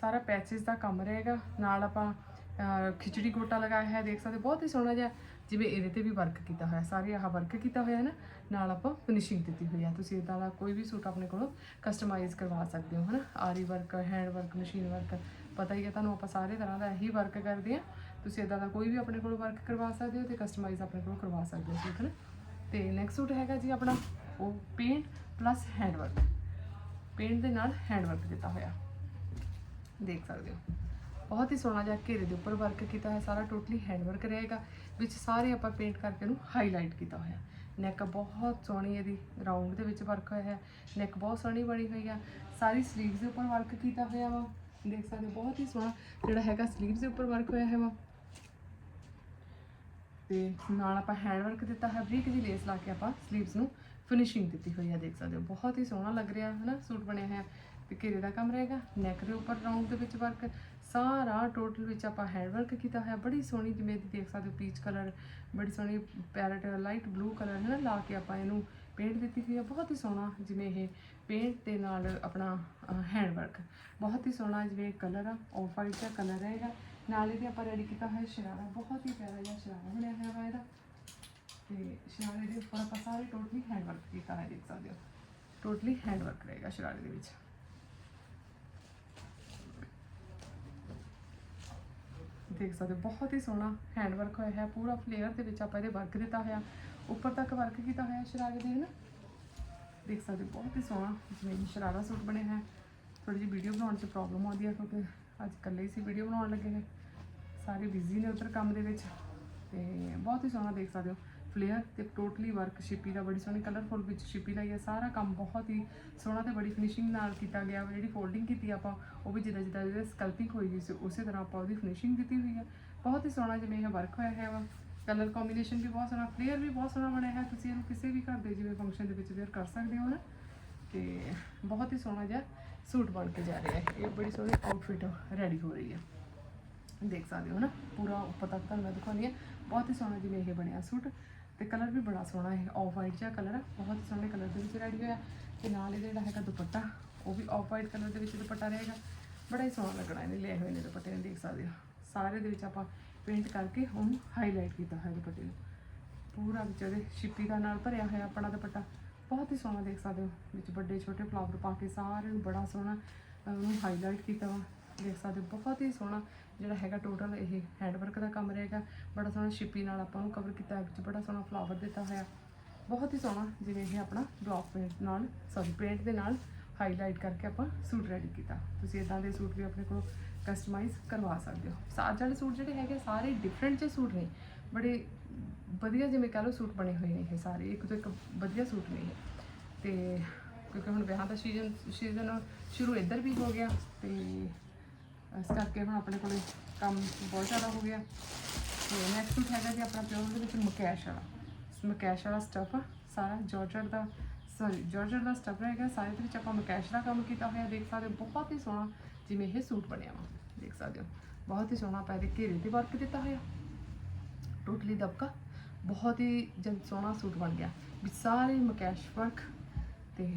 ਸਾਰਾ ਪੈਚਸ ਦਾ ਕੰਮ ਰਹੇਗਾ। ਨਾਲ ਆਪਾਂ ਖਿਚੜੀ ਗੋਟਾ ਲਗਾਇਆ ਹੈ ਦੇਖ ਸਕਦੇ ਬਹੁਤ ਹੀ ਸੋਹਣਾ ਜਿਹਾ ਜਿਵੇਂ ਇਹਦੇ ਤੇ ਵੀ ਵਰਕ ਕੀਤਾ ਹੋਇਆ, ਸਾਰੇ ਆਹ ਵਰਕ ਕੀਤਾ ਹੋਇਆ ਹੈ ਨਾ, ਨਾਲ ਆਪਾਂ ਫਿਨਿਸ਼ਿੰਗ ਦਿੱਤੀ ਹੋਈ ਹੈ ਤੁਸੀਂ ਇਦਾਂ ਦਾ ਕੋਈ ਵੀ ਸੂਟ ਆਪਣੇ ਕੋਲੋਂ ਕਸਟਮਾਈਜ਼ ਕਰਵਾ ਸਕਦੇ ਹੋ, ਹਨਾ? Aari work hand work machine work ਪਤਾ ਹੀ ਹੈ, ਤੁਹਾਨੂੰ ਆਪਾਂ ਸਾਰੇ ਤਰ੍ਹਾਂ ਦਾ ਇਹੀ ਵਰਕ ਕਰਦੇ ਆ ਤੁਸੀਂ ਇਦਾਂ ਦਾ ਕੋਈ ਵੀ ਆਪਣੇ ਕੋਲੋਂ ਵਰਕ ਕਰਵਾ ਸਕਦੇ ਹੋ ਤੇ ਕਸਟਮਾਈਜ਼ ਆਪਣੇ ਕੋਲੋਂ ਕਰਵਾ ਸਕਦੇ ਹੋ ਸੂਟ ਹਨਾ ਤੇ ਨੈਕਸਟ ਸੂਟ ਹੈਗਾ ਜੀ ਆਪਣਾ, ਉਹ paint plus hand work paint ਦੇ ਨਾਲ ਹੈਂਡ ਵਰਕ ਦਿੱਤਾ ਹੋਇਆ। ਦੇਖ ਸਕਦੇ ਹੋ। ਬਹੁਤ ਹੀ ਸੋਹਣਾ ਜਿਹਾ ਘੇਰੇ ਦੇ ਉੱਪਰ ਵਰਕ ਕੀਤਾ ਹੈ ਸਾਰਾ ਟੋਟਲੀ ਹੈਂਡ ਵਰਕ ਰਹੇਗਾ। ਵਿੱਚ ਸਾਰੇ ਆਪਾਂ ਪੇਂਟ ਕਰਕੇ ਇਹਨੂੰ ਹਾਈਲਾਈਟ ਕੀਤਾ ਹੋਇਆ। ਨੈਕ ਬਹੁਤ ਸੋਹਣੀ ਇਹਦੀ ਰਾਉਂਡ ਦੇ ਵਿੱਚ ਵਰਕ ਹੋਇਆ। ਹੈ ਨੈਕ ਬਹੁਤ ਸੋਹਣੀ ਬਣੀ ਹੋਈ ਆ। ਸਾਰੀ ਸਲੀਵਸ ਦੇ ਉੱਪਰ ਵਰਕ ਕੀਤਾ ਹੋਇਆ ਵਾ। ਦੇਖ ਸਕਦੇ ਹੋ, ਬਹੁਤ ਹੀ ਸੋਹਣਾ ਜਿਹੜਾ ਹੈਗਾ ਸਲੀਵਸ ਦੇ ਉੱਪਰ ਵਰਕ ਹੋਇਆ ਹੈ ਵਾ। ਤੇ ਨਾਲ ਆਪਾਂ ਹੈਂਡ ਵਰਕ ਦਿੱਤਾ ਹੈ ਬਰੀਕ ਜਿਹੀ ਲੇਸ ਲਾ ਕੇ ਆਪਾਂ ਸਲੀਵਸ ਨੂੰ ਫਿਨਿਸ਼ਿੰਗ ਦਿੱਤੀ ਹੋਈ ਹੈ ਦੇਖ ਸਕਦੇ ਹੋ। ਬਹੁਤ ਹੀ ਸੋਹਣਾ ਲੱਗ ਰਿਹਾ ਹੈ ਨਾ ਸੂਟ ਬਣਿਆ ਹੋਇਆ। ਤੇ ਘੇਰੇ ਦਾ ਕੰਮ ਰਹੇਗਾ। ਨੈਕ ਦੇ ਉੱਪਰ ਰਾਉਂਡ ਦੇ ਵਿੱਚ ਵਰਕ ਸਾਰਾ ਟੋਟਲ ਵਿੱਚ ਆਪਾਂ ਹੈਂਡ ਵਰਕ ਕੀਤਾ ਹੋਇਆ। ਬੜੀ ਸੋਹਣੀ ਜਿਵੇਂ ਦੇਖ ਸਕਦੇ ਹੋ ਪੀਚ ਕਲਰ ਬੜੀ ਸੋਹਣੀ ਪੈਰਟ ਲਾਈਟ ਬਲੂ ਕਲਰ ਹੈ ਨਾ ਲਾ ਕੇ ਆਪਾਂ ਇਹਨੂੰ ਪੇਂਟ ਦਿੱਤੀ ਹੋਈ ਹੈ। ਬਹੁਤ ਹੀ ਸੋਹਣਾ ਜਿਵੇਂ ਇਹ ਪੇਂਟ ਦੇ ਨਾਲ ਆਪਣਾ ਹੈਂਡ ਵਰਕ ਬਹੁਤ ਹੀ ਸੋਹਣਾ ਜਿਵੇਂ ਕਲਰ ਆ ਆਫ ਵਾਈਟ ਦਾ ਕਲਰ ਰਹੇਗਾ। ਨਾਲ ਇਹਦੇ ਆਪਾਂ ਰੈਡੀ ਕੀਤਾ ਹੋਇਆ ਸ਼ਰਾਰਾ। ਬਹੁਤ ਹੀ ਪਿਆਰਾ ਜਿਹਾ ਸ਼ਰਾਰਾ ਬਣਿਆ ਹੋਇਆ ਵਾ ਇਹਦਾ। ਤੇ ਸ਼ਰਾਰੇ ਦੇ ਉੱਪਰ ਆਪਾਂ ਸਾਰੇ ਟੋਟਲੀ ਹੈਂਡ ਵਰਕ ਕੀਤਾ ਹੈ ਦੇਖ ਸਕਦੇ ਹੋ। ਟੋਟਲੀ ਹੈਂਡ ਵਰਕ ਰਹੇਗਾ ਸ਼ਰਾਰੇ ਦੇ ਵਿੱਚ। ਦੇਖ ਸਕਦੇ ਹੋ, ਬਹੁਤ ਹੀ ਸੋਹਣਾ ਹੈਂਡ ਵਰਕ ਹੋਇਆ ਹੈ, ਪੂਰਾ ਫਲੇਅਰ ਦੇ ਵਿੱਚ ਆਪਾਂ ਇਹਦੇ ਵਰਕ ਦਿੱਤਾ ਹੋਇਆ। ਉੱਪਰ ਤੱਕ ਵਰਕ ਕੀਤਾ ਹੋਇਆ ਸ਼ਰਾਰੇ ਦੇ ਨਾ ਦੇਖ ਸਕਦੇ ਹੋ, ਬਹੁਤ ਹੀ ਸੋਹਣਾ ਜਿਵੇਂ ਸ਼ਰਾਰਾ ਸੂਟ ਬਣਿਆ ਹੈ। ਥੋੜੀ ਜਿਹੀ ਵੀਡੀਓ ਬਣਾਉਣ 'ਚ ਪ੍ਰੋਬਲਮ ਆਉਂਦੀ ਹੈ ਕਿਉਂਕਿ ਅੱਜ ਇਕੱਲੇ ਹੀ ਸੀ ਵੀਡੀਓ ਬਣਾਉਣ ਲੱਗੇ ਨੇ। ਸਾਰੇ ਬਿਜ਼ੀ ਨੇ ਉਧਰ ਕੰਮ ਦੇ ਵਿੱਚ। ਤੇ ਬਹੁਤ ਹੀ ਸੋਹਣਾ ਦੇਖ ਸਕਦੇ ਹੋ। ਫਲੇਅਰ ਤੇ ਟੋਟਲੀ ਵਰਕ ਸ਼ਿਪੀ ਦਾ, ਬੜੀ ਸੋਹਣੀ ਕਲਰਫੁਲ ਵਿੱਚ ਸ਼ਿਪੀ ਦਾ ਹੀ ਹੈ। ਸਾਰਾ ਕੰਮ ਬਹੁਤ ਹੀ ਸੋਹਣਾ ਤੇ ਬੜੀ ਫਿਨਿਸ਼ਿੰਗ ਨਾਲ ਕੀਤਾ ਗਿਆ। ਵਾ ਜਿਹੜੀ ਫੋਲਡਿੰਗ ਕੀਤੀ ਆਪਾਂ, ਉਹ ਵੀ ਜਿੱਦਾਂ ਜਿੱਦਾਂ ਜਿਹਦੇ ਸਕਲਪਿੰਗ ਹੋਈ ਹੋਈ ਸੀ, ਉਸੇ ਤਰ੍ਹਾਂ ਆਪਾਂ ਉਹਦੀ ਫਿਨਿਸ਼ਿੰਗ ਦਿੱਤੀ ਹੋਈ ਹੈ। ਬਹੁਤ ਹੀ ਸੋਹਣਾ ਜਿਵੇਂ ਇਹ ਵਰਕ ਹੋਇਆ ਹੈ ਵਾ। ਕਲਰ ਕੰਬੀਨੇਸ਼ਨ ਵੀ ਬਹੁਤ ਸੋਹਣਾ ਫਲੇਅਰ ਵੀ ਬਹੁਤ ਸੋਹਣਾ ਬਣਿਆ ਹੈ। ਤੁਸੀਂ ਇਹਨੂੰ ਕਿਸੇ ਵੀ ਘਰ ਦੇ ਜਿਵੇਂ ਫੰਕਸ਼ਨ ਦੇ ਵਿੱਚ ਵੇਅਰ ਕਰ ਸਕਦੇ ਹੋ ਨਾ, ਤੇ ਬਹੁਤ ਹੀ ਸੋਹਣਾ ਜਿਹਾ ਸੂਟ ਬਣ ਕੇ ਜਾ ਰਿਹਾ ਹੈ। ਇਹ ਬੜੀ ਸੋਹਣੀ ਆਊਟਫਿਟ ਰੈਡੀ ਹੋ ਰਹੀ ਹੈ। ਦੇਖ ਸਕਦੇ ਹੋ ਨਾ, ਪੂਰਾ ਉੱਪਰ ਤੱਕ ਤੁਹਾਨੂੰ ਮੈਂ ਦਿਖਾਉਂਦੀ ਹਾਂ। ਬਹੁਤ ਹੀ ਸੋਹਣਾ ਜਿਵੇਂ ਇਹ ਬਣਿਆ ਸੂਟ। ਤੇ ਕਲਰ ਵੀ ਬੜਾ ਸੋਹਣਾ ਹੈ ਆਫ ਵਾਈਟ ਜਿਹਾ ਕਲਰ ਹੈ ਬਹੁਤ ਸੋਹਣੇ ਕਲਰ ਦੇ ਵਿੱਚ ਰੈਡੀ ਹੋਇਆ। ਤੇ ਨਾਲ ਇਹਦੇ ਜਿਹੜਾ ਹੈਗਾ ਦੁਪੱਟਾ, ਉਹ ਵੀ ਆਫ ਵਾਈਟ ਕਲਰ ਦੇ ਵਿੱਚ ਦੁਪੱਟਾ ਰਹੇਗਾ। ਬੜਾ ਹੀ ਸੋਹਣਾ ਲੱਗਣਾ ਇਹਨੇ ਲਿਆ ਹੋਏ ਨੇ ਦੁਪੱਟੇ ਨੂੰ ਦੇਖ ਸਕਦੇ ਹੋ। ਸਾਰੇ ਦੇ ਵਿੱਚ ਆਪਾਂ ਪੇਂਟ ਕਰਕੇ ਉਹਨੂੰ ਹਾਈਲਾਈਟ ਕੀਤਾ ਹੋਇਆ ਦੁਪੱਟੇ ਨੂੰ। ਪੂਰਾ ਵਿੱਚ ਉਹਦੇ ਸ਼ਿਪੀ ਦਾ ਨਾਲ ਭਰਿਆ ਹੋਇਆ ਆਪਣਾ ਦੁਪੱਟਾ। ਬਹੁਤ ਹੀ ਸੋਹਣਾ ਦੇਖ ਸਕਦੇ ਹੋ। ਵਿੱਚ ਵੱਡੇ ਛੋਟੇ ਫਲਾਵਰ ਪਾ ਕੇ ਸਾਰੇ ਨੂੰ ਬੜਾ ਸੋਹਣਾ ਉਹਨੂੰ ਹਾਈਲਾਈਟ ਕੀਤਾ ਵਾ। ਦੇਖ ਸਕਦੇ ਹੋ, ਬਹੁਤ ਹੀ ਸੋਹਣਾ ਜਿਹੜਾ ਹੈਗਾ ਟੋਟਲ ਇਹ ਹੈਂਡਵਰਕ ਦਾ ਕੰਮ ਰਹੇਗਾ ਬੜਾ ਸੋਹਣਾ ਸ਼ਿਪੀ ਨਾਲ ਆਪਾਂ ਨੂੰ ਕਵਰ ਕੀਤਾ, ਵਿੱਚ ਬੜਾ ਸੋਹਣਾ ਫਲਾਵਰ ਦਿੱਤਾ ਹੋਇਆ। ਬਹੁਤ ਹੀ ਸੋਹਣਾ ਜਿਵੇਂ ਇਹ ਆਪਣਾ ਬਲੌਕ ਪੇਂਟ ਨਾਲ ਸੌਰੀ ਪੇਂਟ ਦੇ ਨਾਲ ਹਾਈਲਾਈਟ ਕਰਕੇ ਆਪਾਂ ਸੂਟ ਰੈਡੀ ਕੀਤਾ। ਤੁਸੀਂ ਇਦਾਂ ਦੇ ਸੂਟ ਵੀ ਆਪਣੇ ਕੋਲ ਕਸਟਮਾਈਜ਼ ਕਰਵਾ ਸਕਦੇ ਹੋ। ਸਾਜ ਵਾਲੇ ਸੂਟ ਜਿਹੜੇ ਹੈਗੇ ਸਾਰੇ ਡਿਫਰੈਂਟ ਜਿਹੇ ਸੂਟ ਨੇ। ਬੜੇ ਵਧੀਆ ਜਿਵੇਂ ਕਹ ਲਓ ਸੂਟ ਬਣੇ ਹੋਏ ਨੇ ਇਹ ਸਾਰੇ, ਇੱਕ ਤੋਂ ਇੱਕ ਵਧੀਆ ਸੂਟ ਨੇ ਇਹ। ਤੇ ਕਿਉਂਕਿ ਹੁਣ ਵਿਆਹ ਦਾ ਸੀਜ਼ਨ ਸੀਜ਼ਨ ਸ਼ੁਰੂ ਇੱਧਰ ਵੀ ਹੋ ਗਿਆ ਤੇ ਇਸ ਕਰਕੇ ਹੁਣ ਆਪਣੇ ਕੋਲੇ ਕੰਮ ਬਹੁਤ ਜ਼ਿਆਦਾ ਹੋ ਗਿਆ। ਤੇ ਨੈਕਸਟ ਹੈਗਾ ਜੀ ਆਪਣਾ ਪਿਓਰ ਦੇ ਵਿੱਚ ਮਕੈਸ਼ ਵਾਲਾ। ਮਕੈਸ਼ ਵਾਲਾ ਸਟਫ ਸਾਰਾ ਜਾਰਜਟ ਦਾ ਸੌਰੀ ਜਾਰਜਟ ਦਾ ਸਟਫ ਰਹੇਗਾ ਸਾਰੇ ਦੇ ਵਿੱਚ ਆਪਾਂ ਮਕੈਸ਼ ਦਾ ਕੰਮ ਕੀਤਾ ਹੋਇਆ, ਦੇਖ ਸਕਦੇ ਹੋ, ਬਹੁਤ ਹੀ ਸੋਹਣਾ ਜਿਵੇਂ ਇਹ ਸੂਟ ਬਣਿਆ ਵਾ। ਦੇਖ ਸਕਦੇ ਹੋ, ਬਹੁਤ ਹੀ ਸੋਹਣਾ ਆਪਾਂ ਇਹਦੇ ਘੇਰੇ ਤੇ ਵਰਕ ਦਿੱਤਾ ਹੋਇਆ। ਟੋਟਲੀ ਦਬਕਾ, ਬਹੁਤ ਹੀ ਜਨ ਸੋਹਣਾ ਸੂਟ ਬਣ ਗਿਆ। ਵੀ ਸਾਰੇ ਮਕੈਸ਼ ਵਰਕ ਤੇ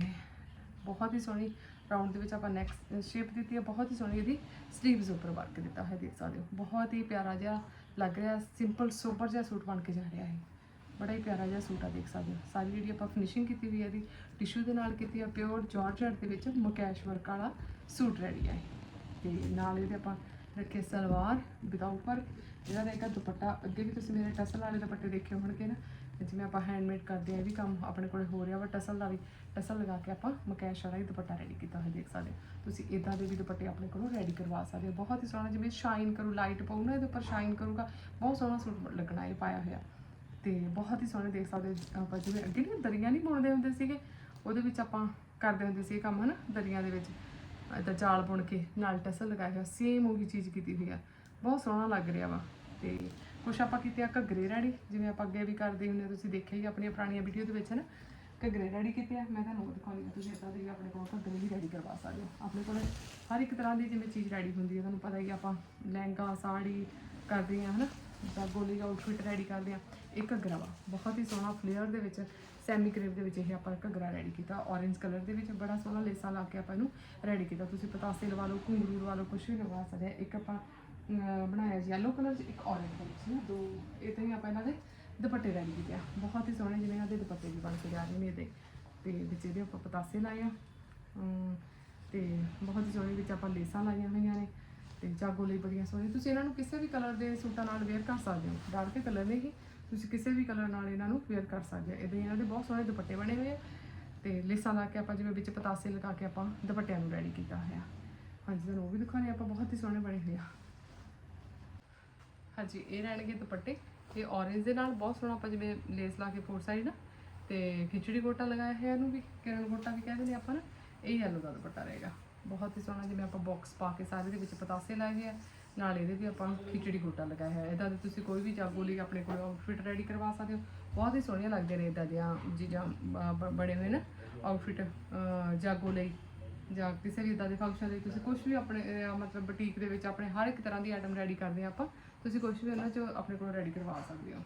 ਬਹੁਤ ਹੀ ਸੋਹਣੀ ਰਾਉਂਡ ਦੇ ਵਿੱਚ ਆਪਾਂ ਨੈਕ ਸ਼ੇਪ ਦਿੱਤੀ ਹੈ, ਬਹੁਤ ਹੀ ਸੋਹਣੀ ਇਹਦੀ ਸਲੀਵਸ ਉੱਪਰ ਵਰਕ ਦਿੱਤਾ ਹੋਇਆ ਦੇਖ ਸਕਦੇ ਹੋ। ਬਹੁਤ ਹੀ ਪਿਆਰਾ ਜਿਹਾ ਲੱਗ ਰਿਹਾ ਸਿੰਪਲ ਸੋਬਰ ਜਿਹਾ ਸੂਟ ਬਣ ਕੇ ਜਾ ਰਿਹਾ ਹੈ ਬੜਾ ਹੀ ਪਿਆਰਾ ਜਿਹਾ ਸੂਟ ਆ ਦੇਖ ਸਕਦੇ ਹੋ। ਸਾਰੀ ਜਿਹੜੀ ਆਪਾਂ ਫਿਨਿਸ਼ਿੰਗ ਕੀਤੀ ਹੋਈ ਹੈ ਇਹਦੀ ਟਿਸ਼ੂ ਦੇ ਨਾਲ ਕੀਤੀ ਹੈ ਪਿਓਰ ਜਾਰਜਟ ਦੇ ਵਿੱਚ ਮਕੈਸ਼ ਵਰਕ ਵਾਲਾ ਸੂਟ ਰੈਡੀ ਹੈ ਤੇ ਨਾਲ ਇਹਦੇ ਆਪਾਂ ਰੱਖੇ ਸਲਵਾਰ ਵਿਦਾਊਟ ਵਰਕ ਇਹਨਾਂ ਦਾ ਇੱਕ ਦੁਪੱਟਾ ਅੱਗੇ ਵੀ ਤੁਸੀਂ ਮੇਰੇ ਟਸਲ ਵਾਲੇ ਦੁਪੱਟੇ ਦੇਖੇ ਹੋਣਗੇ ਨਾ। ਤੇ ਜਿਵੇਂ ਆਪਾਂ ਹੈਂਡਮੇਡ ਕਰਦੇ ਆ ਇਹ ਵੀ ਕੰਮ ਆਪਣੇ ਕੋਲ ਹੋ ਰਿਹਾ ਵਾ ਟਸਲ ਦਾ ਵੀ, ਟਸਲ ਲਗਾ ਕੇ ਆਪਾਂ ਮਕੈਸ਼ ਵਾਲਾ ਹੀ ਦੁਪੱਟਾ ਰੈਡੀ ਕੀਤਾ ਹੋਇਆ ਦੇਖ ਸਕਦੇ ਹੋ। ਤੁਸੀਂ ਇਦਾਂ ਦੇ ਵੀ ਦੁਪੱਟੇ ਆਪਣੇ ਕੋਲੋਂ ਰੈਡੀ ਕਰਵਾ ਸਕਦੇ ਹੋ। ਬਹੁਤ ਹੀ ਸੋਹਣਾ ਜਿਵੇਂ ਸ਼ਾਈਨ ਕਰੂ ਲਾਈਟ ਪਾਉ, ਨਾ ਇਹਦੇ ਉੱਪਰ ਸ਼ਾਈਨ ਕਰੂਗਾ, ਬਹੁਤ ਸੋਹਣਾ ਸੂਟ ਲੱਗਣਾ ਇਹ ਪਾਇਆ ਹੋਇਆ। ਤੇ ਬਹੁਤ ਹੀ ਸੋਹਣੇ ਦੇਖ ਸਕਦੇ ਹੋ, ਆਪਾਂ ਜਿਵੇਂ ਅੱਗੇ ਨਹੀਂ ਦਰੀਆਂ ਨਹੀਂ ਬੁਣਦੇ ਹੁੰਦੇ ਸੀਗੇ, ਉਹਦੇ ਵਿੱਚ ਆਪਾਂ ਕਰਦੇ ਹੁੰਦੇ ਸੀ ਇਹ ਕੰਮ, ਹਨਾ, ਦਰੀਆਂ ਦੇ ਵਿੱਚ। ਏਦਾਂ ਜਾਲ ਬੁਣ ਕੇ ਨਾਲ ਟਸਲ ਲਗਾਇਆ ਹੋਇਆ ਸੇਮ ਉਹੀ ਚੀਜ਼ ਕੀਤੀ ਹੋਈ ਆ। ਬਹੁਤ ਸੋਹਣਾ ਲੱਗ ਰਿਹਾ ਵਾ। ਤੇ ਕੁਛ ਆਪਾਂ ਕੀਤੇ ਆ ਘੱਗਰੇ ਰੈਡੀ ਜਿਵੇਂ ਆਪਾਂ ਅੱਗੇ ਵੀ ਕਰਦੇ ਹੁੰਦੇ ਆ, ਤੁਸੀਂ ਦੇਖਿਆ ਹੀ ਆਪਣੀਆਂ ਪੁਰਾਣੀਆਂ ਵੀਡੀਓ ਦੇ ਵਿੱਚ ਨਾ ਘੱਗਰੇ ਰੈਡੀ ਕੀਤੇ ਆ। ਮੈਂ ਤੁਹਾਨੂੰ ਉਹ ਦਿਖਾਉਂਦੀ ਹਾਂ ਤੁਸੀਂ ਇਦਾਂ ਦੇ ਆਪਣੇ ਕੋਲ ਘੱਗਰੇ ਵੀ ਰੈਡੀ ਕਰਵਾ ਸਕਦੇ ਹੋ। ਆਪਣੇ ਕੋਲ ਹਰ ਇੱਕ ਤਰ੍ਹਾਂ ਦੀ ਜਿਵੇਂ ਚੀਜ਼ ਰੈਡੀ ਹੁੰਦੀ ਹੈ ਤੁਹਾਨੂੰ ਪਤਾ ਹੀ ਆਪਾਂ ਲਹਿੰਗਾ ਸਾੜੀ ਕਰਦੇ ਆ ਹਨਾ? ਜਾਂ ਗੋਲੀ ਦਾ ਆਊਟਫਿਟ ਰੈਡੀ ਕਰਦੇ ਆ। ਇਹ ਘੱਗਰਾ ਵਾ ਬਹੁਤ ਹੀ ਸੋਹਣਾ ਫਲੇਅਰ ਦੇ ਵਿੱਚ ਸੈਮੀ ਕਰੇਵ ਦੇ ਵਿੱਚ ਇਹ ਆਪਾਂ ਘੱਗਰਾ ਰੈਡੀ ਕੀਤਾ। ਔਰੇਂਜ ਕਲਰ ਦੇ ਵਿੱਚ ਬੜਾ ਸੋਹਣਾ ਲੇਸਾਂ ਲਾ ਕੇ ਆਪਾਂ ਇਹਨੂੰ ਰੈਡੀ ਕੀਤਾ। ਤੁਸੀਂ ਪਤਾਸੇ ਲਵਾ ਲਓ ਘੁੰਗਰੂ ਲਵਾ ਲਓ ਕੁਝ ਵੀ ਲਗਾ ਸਕਦੇ ਆ। ਇੱਕ ਆਪਾਂ ਬਣਾਇਆ ਜੀ yellow ਕਲਰ 'ਚ ਇੱਕ ਔਰੇਂਜ ਕਲਰ 'ਚ ਨਾ ਦੋ ਇਹ ਤਾਂ ਹੀ ਆਪਾਂ ਇਹਨਾਂ ਦੇ ਦੁਪੱਟੇ ਰੈਡੀ ਕੀਤੇ ਆ ਬਹੁਤ ਹੀ ਸੋਹਣੇ ਜਿਵੇਂ ਇਹਨਾਂ ਦੇ ਦੁਪੱਟੇ ਵੀ ਬਣ ਕੇ ਜਾ ਰਹੇ ਨੇ ਇਹਦੇ। ਤੇ ਵਿੱਚ ਇਹਦੇ ਆਪਾਂ ਪਤਾਸੇ ਲਾਏ ਆ ਅਮ, ਤੇ ਬਹੁਤ ਹੀ ਸੋਹਣੇ ਵਿੱਚ ਆਪਾਂ ਲੇਸਾਂ ਲਾਈਆਂ ਹੋਈਆਂ ਨੇ ਤੇ ਜਾਗੋ ਲਈ ਬੜੀਆਂ ਸੋਹਣੀਆਂ। ਤੁਸੀਂ ਇਹਨਾਂ ਨੂੰ ਕਿਸੇ ਵੀ ਕਲਰ ਦੇ ਸੂਟਾਂ ਨਾਲ ਵੇਅਰ ਕਰ ਸਕਦੇ ਹੋ। ਡਾਰਕ ਕਲਰ ਨੇ ਹੀ ਤੁਸੀਂ ਕਿਸੇ ਵੀ ਕਲਰ ਨਾਲ ਇਹਨਾਂ ਨੂੰ ਵੇਅਰ ਕਰ ਸਕਦੇ ਹੋ। ਇਹਦੇ ਇਹਨਾਂ ਦੇ ਬਹੁਤ ਸੋਹਣੇ ਦੁਪੱਟੇ ਬਣੇ ਹੋਏ ਆ ਤੇ ਲੇਸਾਂ ਲਾ ਕੇ ਆਪਾਂ ਜਿਵੇਂ ਵਿੱਚ ਪਤਾਸੇ ਲਗਾ ਕੇ ਆਪਾਂ ਦੁਪੱਟਿਆਂ ਨੂੰ ਰੈਡੀ ਕੀਤਾ ਹੋਇਆ। ਹਾਂਜੀ ਤੁਹਾਨੂੰ ਉਹ ਵੀ ਦਿਖਾਉਣੇ ਆਪਾਂ ਬਹੁਤ ਹੀ ਸੋਹਣੇ ਬਣੇ ਹੋਏ ਆ। ਹਾਂਜੀ, ਇਹ ਰਹਿਣਗੇ ਦੁਪੱਟੇ। ਇਹ ਔਰੇਂਜ ਦੇ ਨਾਲ ਬਹੁਤ ਸੋਹਣਾ ਆਪਾਂ ਜਿਵੇਂ ਲੇਸ ਲਾ ਕੇ ਫੋਰ ਸਾਈਡ ਨਾ, ਤੇ ਖਿਚੜੀ ਗੋਟਾ ਲਗਾਇਆ ਹੈ ਇਹਨੂੰ ਵੀ, ਕਿਰਨ ਗੋਟਾ ਵੀ ਕਹਿੰਦੇ ਨੇ ਆਪਾਂ ਨਾ, ਇਹ ਯੈਲੋ ਦਾ ਦੁਪੱਟਾ ਰਹੇਗਾ। ਬਹੁਤ ਹੀ ਸੋਹਣਾ ਜਿਵੇਂ ਆਪਾਂ ਬਾਕਸ ਪਾ ਕੇ ਸਾਰੇ ਦੇ ਵਿੱਚ ਪਤਾਸੇ ਲਾਏ ਹੋਏ ਆ, ਨਾਲ ਇਹਦੇ ਵੀ ਆਪਾਂ ਖਿਚੜੀ ਗੋਟਾ ਲਗਾਇਆ ਹੈ ਇਹਦਾ ਤੁਸੀਂ ਕੋਈ ਵੀ ਜਾਗੋ ਲਈ ਆਪਣੇ ਕੋਲ ਆਊਟਫਿਟ ਰੈਡੀ ਕਰਵਾ ਸਕਦੇ ਹੋ। ਬਹੁਤ ਹੀ ਸੋਹਣੀਆਂ ਲੱਗਦੇ ਨੇ ਇਦਾਂ ਦੀਆਂ ਚੀਜ਼ਾਂ ਬ- ਬਣੇ ਹੋਏ ਨਾ ਆਊਟਫਿਟ ਜਾਗੋ ਲਈ। ਜਾਂ ਕਿਸੇ ਵੀ ਇਦਾਂ ਦੇ ਫੰਕਸ਼ਨ ਲਈ ਤੁਸੀਂ ਕੁਝ ਵੀ ਆਪਣੇ ਮਤਲਬ ਬੁਟੀਕ ਦੇ ਵਿੱਚ ਆਪਣੇ ਹਰ ਇੱਕ ਤਰ੍ਹਾਂ ਦੀ ਆਈਟਮ ਰੈਡੀ ਕਰਦੇ ਆ ਆਪਾਂ ਤੁਸੀਂ ਕੁਝ ਵੀ ਉਹਨਾਂ ਚੋਂ ਆਪਣੇ ਕੋਲ ਰੈਡੀ ਕਰਵਾ ਸਕਦੇ ਹੋ।